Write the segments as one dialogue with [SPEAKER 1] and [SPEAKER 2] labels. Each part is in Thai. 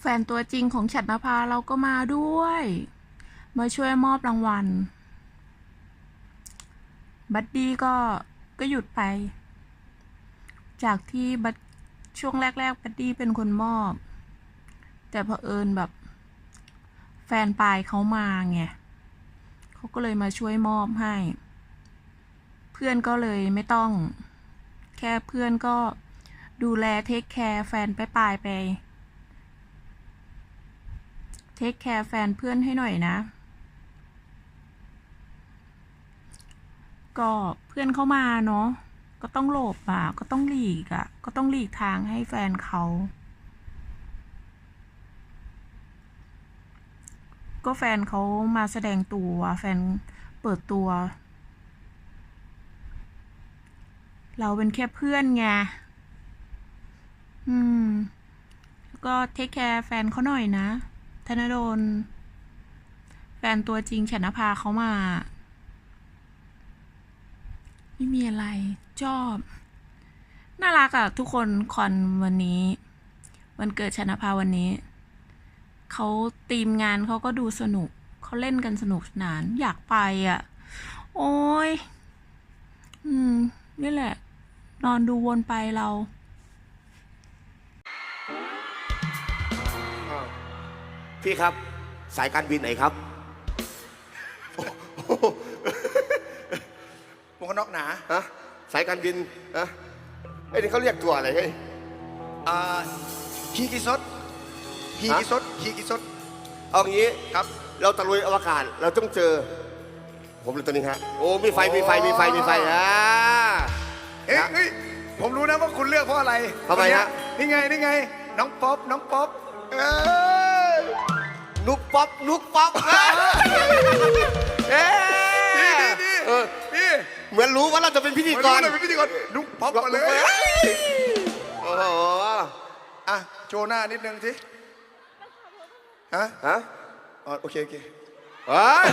[SPEAKER 1] แฟนตัวจริงของฉัตรนภาเราก็มาด้วย มาช่วยมอบรางวัล บัดดี้ก็ก็หยุดไป จากที่บัดช่วงแรก ๆ บัดดี้เป็นคนมอบ แต่เอิญแบบ แฟนปลายเขามาไงเขาก็เลยมาช่วยมอบให้ เพื่อนก็เลยไม่ต้อง แค่เพื่อนก็ดูแลเทคแคร์แฟนไปปลายไป เทคแคร์แฟนเพื่อนให้หน่อยนะ ก็เพื่อนเข้ามาเนาะ ก็ต้องหลบอะ ก็ต้องหลีกอะ ก็ต้องหลีกทางให้แฟนเขา ก็แฟนเขามาแสดงตัว แฟนเปิดตัว เราเป็นแค่เพื่อนไง อืม ก็เทคแคร์แฟนเขาหน่อยนะ ธนดลแฟนตัวจริงฉันนภาเขามา ไม่มีอะไรชอบ น่ารักอะทุกคนคอนวันนี้ วันเกิดชนภาวันนี้ เขาตีมงานเขาก็ดูสนุก เขาเล่นกันสนุกสนาน อยากไปอะโอ้ย อืม นี่แหละ นอนดูวนไปเรา
[SPEAKER 2] พี่ครับ สายการบินไหนครับ
[SPEAKER 3] หมวกกันน็อกหนา
[SPEAKER 2] ฮะสายการบินฮะไอ้ยนี่เขาเรียกตัวอะไรเฮ้ย
[SPEAKER 3] อ่าฮีกิซดฮีกิซดฮีกิซด
[SPEAKER 2] เอางี้
[SPEAKER 3] ครับ
[SPEAKER 2] เราตะลุยอวกาศเราต้องเจอ ผมเลยตัวนี้ฮะโอ้มีไฟมีไฟมีไฟมีไฟอ่า
[SPEAKER 3] เฮ้ยเฮ้ยผมรู้นะว่าคุณเลือกเพราะอะไร
[SPEAKER 2] ทำไมฮะ
[SPEAKER 3] คนเนี้ยนี่ไงนี่ไง น้องป๊อปน้องป๊อปเออ
[SPEAKER 2] นุกป๊อปนุกป๊อปเอ๊ะ
[SPEAKER 3] นี่นี่นี่
[SPEAKER 2] เออ
[SPEAKER 3] นี่
[SPEAKER 2] เหมือนรู้ว่าเราจะเป็นพิธี
[SPEAKER 3] มากดู
[SPEAKER 2] ร
[SPEAKER 3] เลยเป็นพิธีกรนุ๊กป๊อปมาเลย
[SPEAKER 2] โอ้โห
[SPEAKER 3] อะ โชว์หน้านิดนึงสิ ฮะ
[SPEAKER 2] ฮะ
[SPEAKER 3] อ๋อโอเคโอเค
[SPEAKER 2] เฮ้ย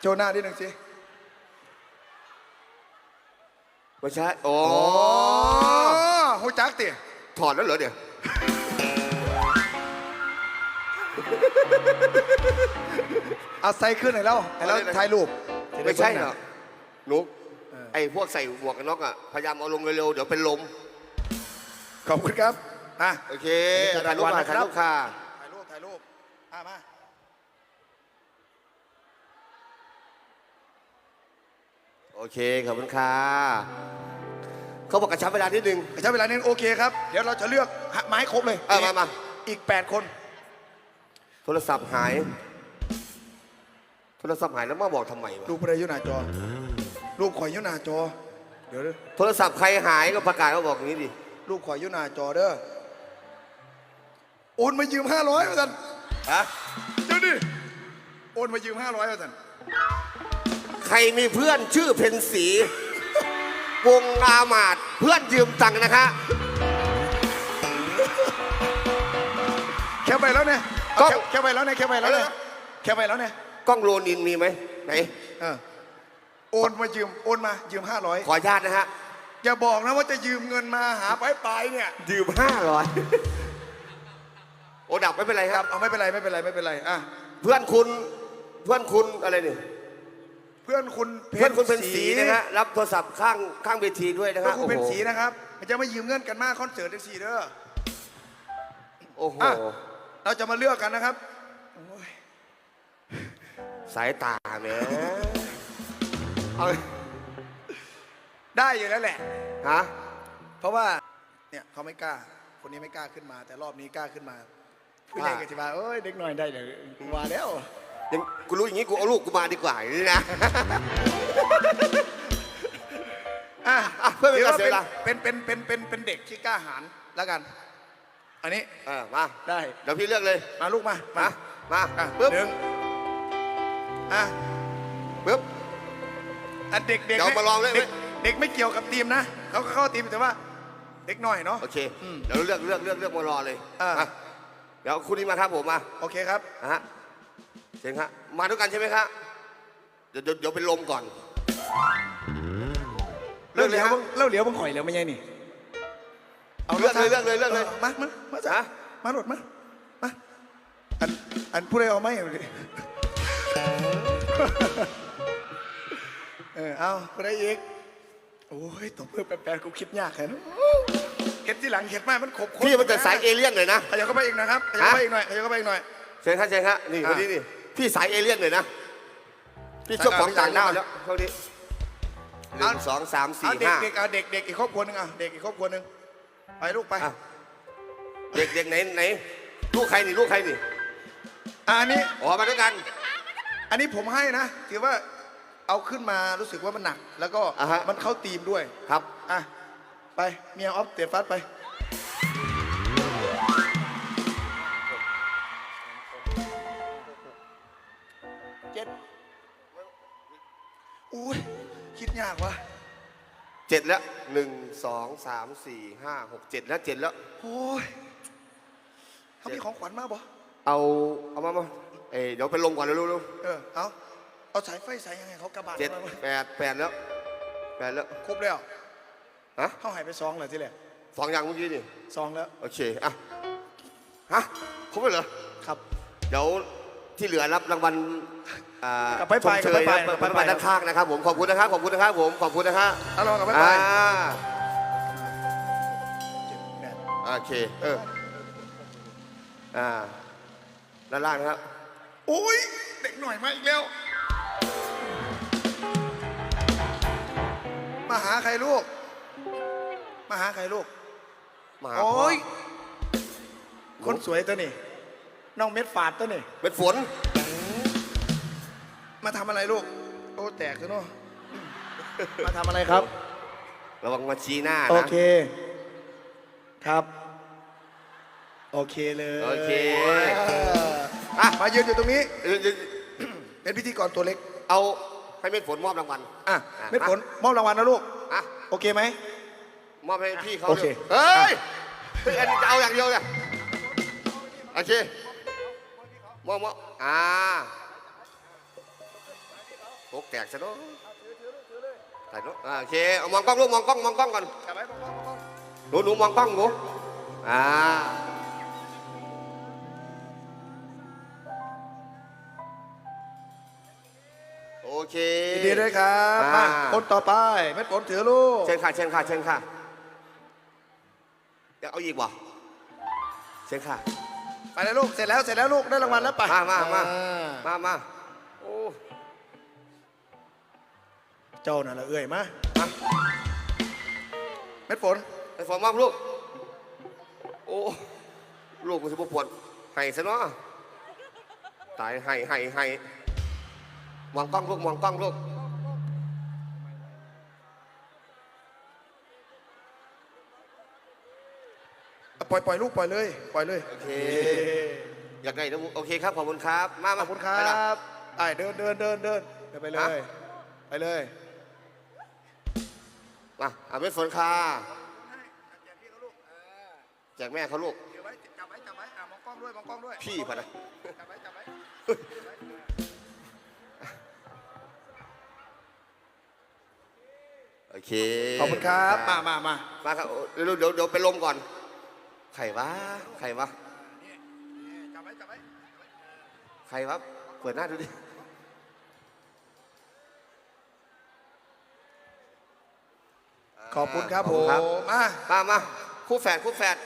[SPEAKER 3] โชว์หน้านิดนึงสิ
[SPEAKER 2] ไม่ใช่โอ้
[SPEAKER 3] อ๋อหูจักติ
[SPEAKER 2] ถอดแล้วเหรอเดี๋ยว
[SPEAKER 3] เอาใส่ขึ้นหน่อยแล้วให้เราถ่ายรูป
[SPEAKER 2] ไม่ใช่เหรอนุกไอ้พวกใส่หมวกกันน็อกอะ พยายามเอาลงเร็วๆ เดี๋ยวเป็นลม
[SPEAKER 3] ขอบคุณครับอะ
[SPEAKER 2] โอเค
[SPEAKER 3] อันนี้
[SPEAKER 2] ถ่ายรูป
[SPEAKER 3] รางวั
[SPEAKER 2] มา
[SPEAKER 3] ลนะครับ
[SPEAKER 2] ถ่ายรูปค่ะ
[SPEAKER 3] ถ่ายรูป ถ่ายรูปอะมา
[SPEAKER 2] โอเค ขอบคุณค่ะเขาบอกกระชับเวลานิดนึง
[SPEAKER 3] ใช้เวลานี้โอเคครับ เดี๋ยวเราจะเลือกไม้ครบเลย
[SPEAKER 2] เออมามา
[SPEAKER 3] อีก 8 คน
[SPEAKER 2] โทรศัพท์หาย โทรศัพท์หายแล้วมาบอกทำไมวะ
[SPEAKER 3] รูปอะไรอยู่หน้าจอรูปข่อยอยู่หน้าจอ เดี๋ยวเด้อ
[SPEAKER 2] โทรศัพท์ใครหายก็ประกาศก็บอกอย่างนี้ดิ
[SPEAKER 3] รูปข่อยอยู่หน้าจอเด้อ โอนมายืม500มาสัน
[SPEAKER 2] ฮะ
[SPEAKER 3] เดี๋ยวดิโอนมายืม500มาสัน
[SPEAKER 2] ใครมีเพื่อนชื่อเพนสี วงอามาดเพื่อนยืมตังค์นะคะ
[SPEAKER 3] แค่ไปแล้วเนี่ย
[SPEAKER 2] ก็
[SPEAKER 3] เอาแค่แค่ไปแล้วเนี่ยแค่ไปแล้วเนี่ยแค่ไปแล้วเนี่ย
[SPEAKER 2] กล้องโรนินมีไหมไหน
[SPEAKER 3] เออโอนมายืมโอนมายืม500
[SPEAKER 2] ขออนุญาตนะฮะ
[SPEAKER 3] อย่าบอกนะว่าจะยืมเงินมาหาไปไปลายๆเนี่ย
[SPEAKER 2] ยืมห้าร้อยโอ้ดับไม่เป็นไรค
[SPEAKER 3] ค
[SPEAKER 2] รั
[SPEAKER 3] รับ บเอาไม่เป็นไรไม่เป็นไรไม่เป็นไรอะ
[SPEAKER 2] เพื่อนคุณ เพื่อนคุณอะไรนี่
[SPEAKER 3] เพื่อนคุณ
[SPEAKER 2] เพื่อนคุณเป็นสีนะฮะ รับโทรศัพท์ข้างข้างเวทีด้วยนะ
[SPEAKER 3] เพื่อ
[SPEAKER 2] ฮะ
[SPEAKER 3] นคุณเป็น
[SPEAKER 2] โอ้โห
[SPEAKER 3] สีนะครับมันจะไม่ยืมเงินกันมากคอนเสิร์ตเด็กสีเด้อ
[SPEAKER 2] โอ้โห
[SPEAKER 3] อะ เราจะมาเลือกกันนะครับ
[SPEAKER 2] สายตาแหมเอา
[SPEAKER 3] ได้อยู่แล้วแหละ
[SPEAKER 2] ฮะ
[SPEAKER 3] เพราะว่าเนี่ยเขาไม่กล้า คนนี้ไม่กล้าขึ้นมา แต่รอบนี้กล้าขึ้นมา ผู้ใหญ่ก็จะมาเอ้ยเด็กหน่อยได้เลยกูมาแล้ว
[SPEAKER 2] ยังกูรู้อย่างนี้กูเอาลูกกูมาดีกว่าอย่างนี้นะ
[SPEAKER 3] อะ
[SPEAKER 2] อะเพื่อไม่
[SPEAKER 3] ถื
[SPEAKER 2] ให้
[SPEAKER 3] ว่า
[SPEAKER 2] เสียเวลา
[SPEAKER 3] เป็นเป็นเป็นเป็นเป็นเด็กที่กล้าหาญแล้วกัน อันนี้
[SPEAKER 2] เออมา
[SPEAKER 3] ได้
[SPEAKER 2] เดี๋ยวพี่เลือกเลย
[SPEAKER 3] มาลูกมา
[SPEAKER 2] มามา
[SPEAKER 3] อะ
[SPEAKER 2] ปึ๊บ
[SPEAKER 3] หนึ่งอะ
[SPEAKER 2] ปึ๊บ
[SPEAKER 3] อะเด็กเด็ก
[SPEAKER 2] เดี๋ยวมาลองเลย
[SPEAKER 3] เด็กเด็กไม่เกี่ยวกับทีมนะเขาก็เข้าทีมแต่ว่า เด็กหน่อยเนาะ
[SPEAKER 2] โอเคเดี๋ยวเราเลือกเลือกเลือกเลือกมารอเลย
[SPEAKER 3] อะ
[SPEAKER 2] มาเดี๋ยวคุณนี่มาครับผมมา
[SPEAKER 3] โอเคครับ
[SPEAKER 2] นะฮะเชิญครับมาด้วยกันใช่ไหมครับเดี๋ยวเดี๋ยวเดี๋ยวเป็นลมก่อน เลื
[SPEAKER 3] เล่า
[SPEAKER 2] อก
[SPEAKER 3] เห
[SPEAKER 2] เล
[SPEAKER 3] ลี
[SPEAKER 2] ย
[SPEAKER 3] ยว
[SPEAKER 2] ฮะ
[SPEAKER 3] เบิ่งเล่าเหลียวบังหอยเหลียวไม่ใช่นี่ เอา
[SPEAKER 2] เลือกเลยเลือกเลยเลือกเลย
[SPEAKER 3] มามามาจ้ะ
[SPEAKER 2] ฮะ
[SPEAKER 3] มาหลดมามาอันอันผู้ใดเอาไหมเอาดิเออเอาผู้ใดอีกโอ้ยตบมือแปลกๆกูคิดยากแค่นั้นเห็ดที่หลังเห็ดมามันขบคน
[SPEAKER 2] พี่มันจะสายเอเลี่ยนเลยนะ
[SPEAKER 3] ขยับเข้าไปอีกนะครับขยับเข้าไปอีกหน่อยขยับเข้าไปอีกหน่อย
[SPEAKER 2] เชิญครับเชิญครับนี่
[SPEAKER 3] อะ
[SPEAKER 2] คนนี้นี่พี่สายเอเลี่ยนเลยนะพี่ชอบของต่างดาวแล้วเท่านี้หนึ่งสองสามสี่
[SPEAKER 3] เอาเด็ก
[SPEAKER 2] ห้า
[SPEAKER 3] เด็กเอาเด็กเด็กอีกครอบครัวหนึ่งอะเด็กอีกครอบครัวหนึ่ง ไปลูกไป
[SPEAKER 2] อะเด็กเด็กไหนไหนลูกใครนี่ลูกใครนี่
[SPEAKER 3] อะอันนี้
[SPEAKER 2] อ๋อมาด้วยกัน
[SPEAKER 3] อันนี้ผมให้นะถือว่าเอาขึ้นมารู้สึกว่ามันหนัก แล้วก็
[SPEAKER 2] อ่าฮะ
[SPEAKER 3] มันเข้าตีมด้วย
[SPEAKER 2] ครับ
[SPEAKER 3] อะ ไปเมียออฟเตะฟัดไป เจ็ด
[SPEAKER 2] แล้วหนึ่งสองสามสี่ห้าหกเจ็ดแล้วเจ็ดแล้ว
[SPEAKER 3] โอ้ยเขามีของขวัญมาบ่
[SPEAKER 2] เอาเอามามาเอ้ยเดี๋ยวไปลงก่อนเร็วๆเร็ว
[SPEAKER 3] เออเอาเอาสายไฟสายยังไงเขากระบาด
[SPEAKER 2] เจ็ด
[SPEAKER 3] มาบ่
[SPEAKER 2] แปดแปดแล้วแปดแล้ว
[SPEAKER 3] ครบแล้ว
[SPEAKER 2] ฮะ
[SPEAKER 3] เขาหายไปสองเลยที่แหละ
[SPEAKER 2] สองอย่างเมื่อกี้นี่
[SPEAKER 3] สองแล้ว
[SPEAKER 2] โอเคอะฮะครบแล้วเหรอ
[SPEAKER 3] ครับ
[SPEAKER 2] เดี๋ยวที่เหลือรับรางวัล อ่าก
[SPEAKER 3] ลับไปไป
[SPEAKER 2] ชมเชย
[SPEAKER 3] กลับไป
[SPEAKER 2] นะ
[SPEAKER 3] ไป
[SPEAKER 2] ไป
[SPEAKER 3] ไป
[SPEAKER 2] ไปด้านข้างนะครับผมขอบคุณนะครับขอบคุณนะครับผมขอบคุณนะฮะ
[SPEAKER 3] เอาลองกับไปไป
[SPEAKER 2] อ่า
[SPEAKER 3] เจ็ดแปด
[SPEAKER 2] โอเคเอออ่าด้านล่างนะครับ
[SPEAKER 3] โอ้ยเด็กหน่อยมาอีกแล้ว มาหาใครลูก มาหาใครลูก
[SPEAKER 2] มาหา
[SPEAKER 3] โอ้
[SPEAKER 2] พ่อย
[SPEAKER 3] คนสวยตัวนี่น้องเม็ดฝาดตัวนี่
[SPEAKER 2] เป็นฝน
[SPEAKER 3] มาทำอะไรลูก โอ้แตกซะเนาะมาทำอะไรครับ
[SPEAKER 2] ระวังมาชี้หน้า
[SPEAKER 3] โอ
[SPEAKER 2] นะ
[SPEAKER 3] เค ครับ โอเคเลย
[SPEAKER 2] โอเค
[SPEAKER 3] อะมายืนอยู่ตรงนี้
[SPEAKER 2] เดี๋ยวเดี๋ยว
[SPEAKER 3] เป็นพิธีกรตัวเล็ก
[SPEAKER 2] เอาให้เม็ดฝนมอบรางวัล
[SPEAKER 3] อะ
[SPEAKER 2] อะ
[SPEAKER 3] เม็ดผลมอบรางวัลนะลูก
[SPEAKER 2] อะ
[SPEAKER 3] โอเคไหม
[SPEAKER 2] มอบให้พี่เขา
[SPEAKER 3] โอเค
[SPEAKER 2] เฮ้ยเฮ้ยอันนี้จะเอาอย่างเดียวเนี่ยโอเคมอบมอบอ่า โกแตกซะเนาะถ่ายเนาะอ่าโอเคเอามองกล้องลูกมองกล้องมองกล้องก่อน
[SPEAKER 3] จับไว้บอกๆบอก
[SPEAKER 2] หนูหนูมองกล้องหนูอ่าโอเค
[SPEAKER 3] ๆยินดีด้วยครับ
[SPEAKER 2] อ่าม
[SPEAKER 3] มาคนต่อไปเม็ดผลถือลูก
[SPEAKER 2] เชิญค่ะเชิญค่ะเชิญค่ะเดี๋ยวเอาอีกบ่เชิญค่ะ
[SPEAKER 3] ไปเลยลูกเสร็จแล้วเสร็จแล้วลูกได้รางวัลแล้วไป
[SPEAKER 2] มามามา
[SPEAKER 3] อ่
[SPEAKER 2] มามา
[SPEAKER 3] เจ้าน่ะละเอื่อยมา
[SPEAKER 2] มา
[SPEAKER 3] เม็ดฝน
[SPEAKER 2] ไอ้ฟอร์มมากลูก โอ้ ลูกมันจะปวดไห้ซะเนาะ ตายไห้ไห้ไห้มองกล้องลูกมองกล้องลูก
[SPEAKER 3] อะปล่อยปล่อยลูกปล่อยเลย ปล่อยเลย
[SPEAKER 2] โอเค อยากได้นะโอเคครับ ขอบคุณครับ มา
[SPEAKER 3] ข
[SPEAKER 2] มา
[SPEAKER 3] อบคุณครั
[SPEAKER 2] ไปละ
[SPEAKER 3] บไอ้เดินเดินเดินเดินเดินไปเลย
[SPEAKER 2] ฮะ
[SPEAKER 3] ไปเลย
[SPEAKER 2] มาอะเป็นฝนค่ะแจกแม่เขาลูก
[SPEAKER 3] เดี๋ยวไว้จับไว้จับไว้อะมองกล้องด้วยมองกล้องด้วย
[SPEAKER 2] พี่พะนะ
[SPEAKER 3] จับไว้จับไว้
[SPEAKER 2] โอเค
[SPEAKER 3] ขอบคุณครับมามามา
[SPEAKER 2] มาครับเดี๋ยวเดี๋ยวเดี๋ยวไปลมก่อนใครวะใครวะ
[SPEAKER 3] จับไว้จับไว้
[SPEAKER 2] ใครวะเปิดหน้าดูดิ
[SPEAKER 3] ขอบคุณครับ
[SPEAKER 2] ข
[SPEAKER 3] ผ
[SPEAKER 2] อ
[SPEAKER 3] ม
[SPEAKER 2] ณ
[SPEAKER 3] มา
[SPEAKER 2] มามาคู่แฝดคู่แฝด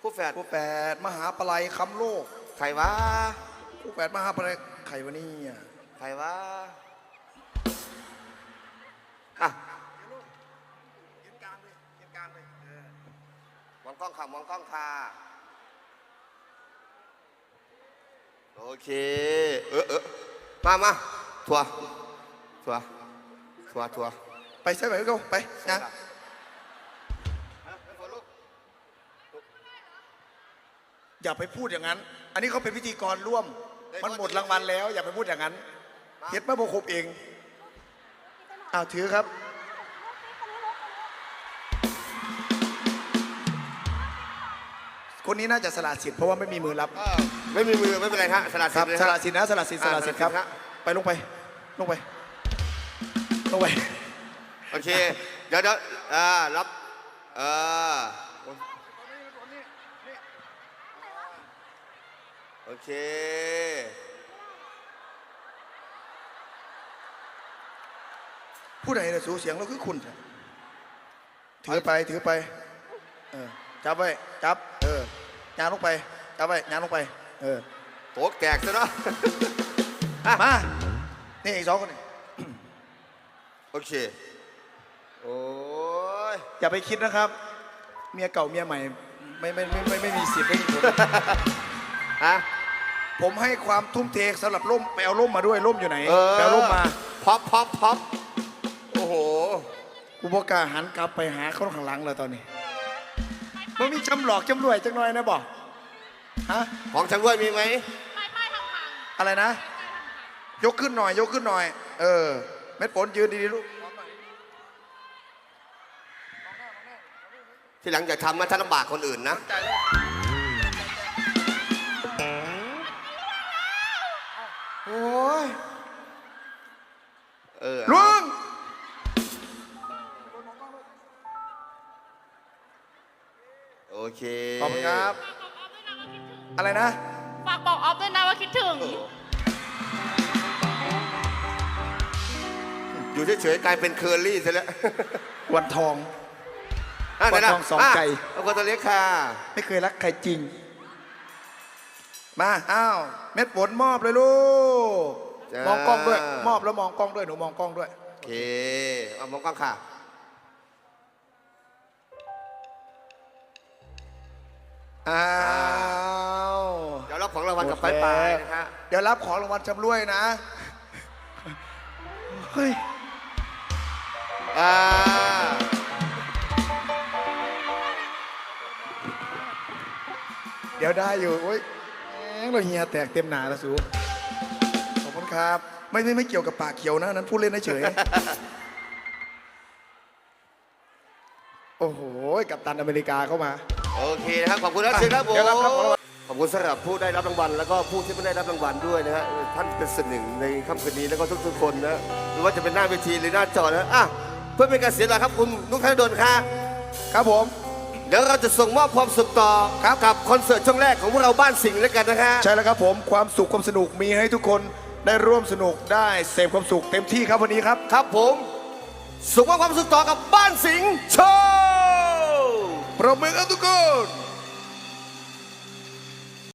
[SPEAKER 2] คู่แฝด
[SPEAKER 3] คู่แฝดมหาปลัยคำโลก
[SPEAKER 2] ใครวะ
[SPEAKER 3] คู่แฝดมหาปลัยใครวะเนี่ย
[SPEAKER 2] ใครวะอะ
[SPEAKER 3] ยืนกลางเลยยืนกลางเลย
[SPEAKER 2] มองกล้องค่ะมองกล้องค่ะโอเคเออเออมามาทัวร์ทัวร์ทัวร์ทัวร์
[SPEAKER 3] ไปใช่ไหมก็ไปนะอย่าไปพูดอย่างนั้น อันนี้เขาเป็นพิธีกรร่วม มันหมดรางวัลแล้ว อย่าไปพูดอย่างนั้นเฮ็ดมาโบครบเองอ้าวถือครับคนนี้น่าจะสละสิทธิ์เพราะว่าไม่มีมือรับ
[SPEAKER 2] ก็ไม่มีมือไม่เป็นไรฮะสลัด
[SPEAKER 3] ครับ
[SPEAKER 2] เลย
[SPEAKER 3] ส
[SPEAKER 2] ฮะ
[SPEAKER 3] ละสิทธิ์นะสละสิทธิ์สละสิทธิ์ครับ
[SPEAKER 2] อ่าสละสิทธิ์ครับ
[SPEAKER 3] ไปลงไป ลงไป ลงไป
[SPEAKER 2] โอเค เดี๋ยวเดี๋ยวอ่ารับเออโอเค
[SPEAKER 3] ผู้ใดน่ะสูเสียงเราคือคุณจ้ะถือไปถือไปเออจับไว้จับ เออยางลงไปจับไว้ยางลงไป เออ
[SPEAKER 2] โต๊ะแตกซะเนาะ
[SPEAKER 3] มา นี่อีกสองคนนี่
[SPEAKER 2] โอเค โอ้ย
[SPEAKER 3] อย่าไปคิดนะครับ เมียเก่าเมียใหม่ไม่ไม่ไม่ไม่ไม่มีสิทธิ์ไม่มีผล
[SPEAKER 2] ฮะ
[SPEAKER 3] ผมให้ความทุ่มเทสำหรับร่มไปเอาร่มมาด้วยร่มอยู่ไหน
[SPEAKER 2] เออ
[SPEAKER 3] ไปเอาร่มมา
[SPEAKER 2] พับพับพับโอ้โห
[SPEAKER 3] กูบอกกล้าหันกลับไปหาเขาข้างหลังเลยตอนนี้มันมีจำหลอกจำรวยจังหน่อยนะบอกฮะ
[SPEAKER 2] ของชำรวยมีไหม
[SPEAKER 3] อะไรนะ ยกขึ้นหน่อย ยกขึ้นหน่อย เออเม็ดฝนยืนดีๆลูก
[SPEAKER 2] ที่หลังอย่าทำมาถ้าลำบากคนอื่นนะ
[SPEAKER 3] โอ้ย
[SPEAKER 2] เออ
[SPEAKER 3] ลุง
[SPEAKER 2] โอเค
[SPEAKER 3] ขอบคุณครับ อะไรนะ
[SPEAKER 4] ฝากบอกออฟด้วยนะว่าคิดถึง
[SPEAKER 2] อยู่เฉยๆกลายเป็นเคอร์รี่ซะแล้ว
[SPEAKER 3] วันทองะ
[SPEAKER 2] ไหนล่ะ
[SPEAKER 3] ปลาทองสองไก่ะ
[SPEAKER 2] เอาคนตัวเล็กค่ะ
[SPEAKER 3] ไม่เคยรักใครจริง มาอ้าวเม็ดฝนมอบเลยลูก
[SPEAKER 2] จ้าม
[SPEAKER 3] มองกล้องด้วย มอบแล้วมองกล้องด้วยหนูมองกล้องด้วย
[SPEAKER 2] โอเคเอามองกล้องค่ะ
[SPEAKER 3] อ้าว
[SPEAKER 2] เดี๋ยวรับของรางวัลกับไปไปนะฮะ
[SPEAKER 3] เดี๋ยวรับของรางวัลจำรวยนะเฮ้ย
[SPEAKER 2] อ่า
[SPEAKER 3] เดี๋ยวได้อยู่โอ้ยแหมเราเฮียแตกเต็มหนาแล้วสูขอบคุณครับ ไม่ไม่ไม่เกี่ยวกับปากเขียวนะนั้นพูดเล่นเฉยๆโอ้โห กับตันอเมริกาเข้ามา
[SPEAKER 2] โอเคนะครับขอบคุณนะเชิญครับผม
[SPEAKER 3] เดี๋ยวรับครับของรางวัล
[SPEAKER 2] ขอบคุณสำหรับผู้ได้รับรางวัลแล้วก็ผู้ที่ไม่ได้รับรางวัลด้วยนะฮะท่านเป็นส่วนหนึ่งในค่ำคืนนี้แล้วก็ทุกๆคนนะไม่ว่าจะเป็นหน้าเวทีหรือหน้าจอนะอะเพื่อเป็นการเสียเวลาครับคุณนุ๊กธนดลค่ะ
[SPEAKER 3] ครับผม
[SPEAKER 2] เดี๋ยวเราจะส่งมอบความสุขต่อครับ กับคอนเสิร์ตช่วงแรกของพวกเราบ้านสิงห์แล้วกันนะฮะ
[SPEAKER 3] ใช่แล้วครับผมความสุขความสนุกมีให้ทุกคนได้ร่วมสนุกได้เสพความสุขเต็มที่ครับวันนี้ครับ
[SPEAKER 2] ครับผมส่งมอบความสุขต่อกับบ้านสิงห์โชว์
[SPEAKER 3] ปรบมือครับทุกคน